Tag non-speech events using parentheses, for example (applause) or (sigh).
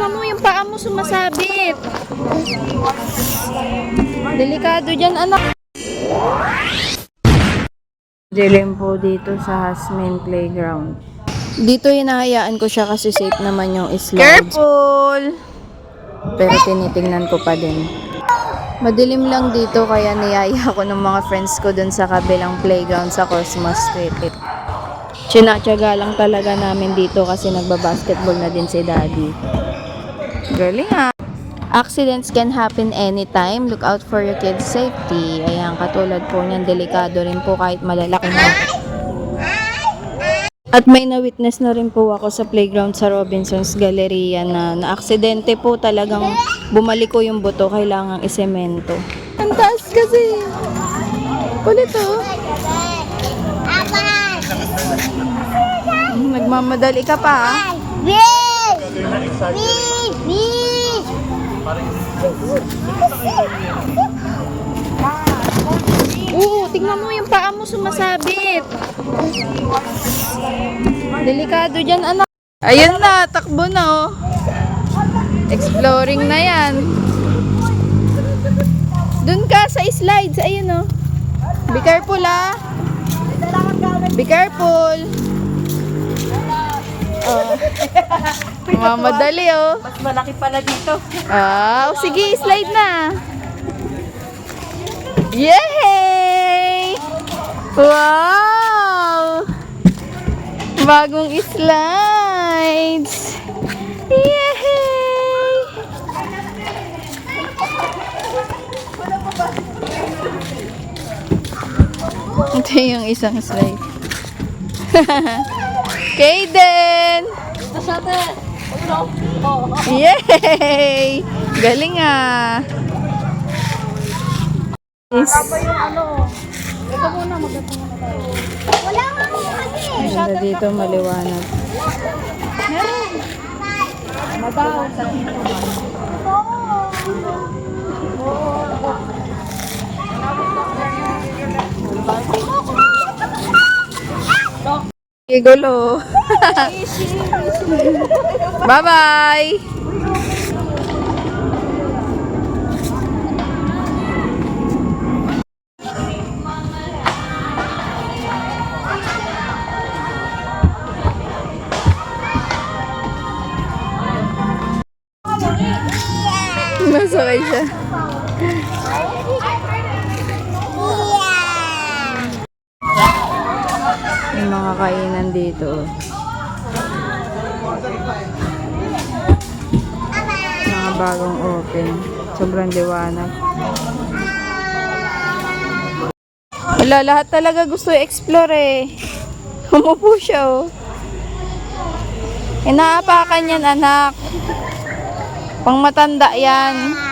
tingnan mo yung paa mo sumasabit. Delikado dyan, anak. Dilim po dito sa Hasmin Playground. Dito hinahayaan ko siya kasi safe naman yung slides. Careful! Pero tinitingnan ko pa din. Madilim lang dito kaya niyaya ko ng mga friends ko dun sa kabilang playground sa Cosmos Street. Tsinatsaga lang talaga namin dito kasi nagbabasketball na din si Daddy. Galing ah! Accidents can happen anytime. Look out for your kids' safety. Ayan, katulad po niyan, delikado rin po kahit malalaki na. At may na-witness na rin po ako sa playground sa Robinson's Galleria na na-aksidente po talagang bumalik ko yung buto, kailangang isemento. Ang taas kasi. Kulit oh. Nagmamadali ka pa ah. Oo, tingnan mo yung paa mo sumasabit. Delikado dyan, anak. Ayun na, takbo na, oh. Exploring na yan. Dun ka sa slides, ayun, oh. Be careful, ah. Be careful. Oh. Mamadali, oh. Mas malaki pala dito. Ah, oh, sige, slide na. Yay! Wow! Bagong slides. Yay! Ito yung isang slide. (laughs) Kaden! Sa atin. Oh. Yay! Galing ah! Yes. yung ano. Ito muna, maganda muna tayo. Wala nga kasi. Ganda dito maliwanag. Meron. Mabaho sa dito. Gulo. (laughs) Bye-bye! Nasakay siya. Yung mga kainan dito. oh. Mga bagong open. Sobrang liwanag. Wala, lahat talaga gusto i-explore eh. (laughs) Umupo siya oh. Inaapakan yan anak. Pang matanda yan.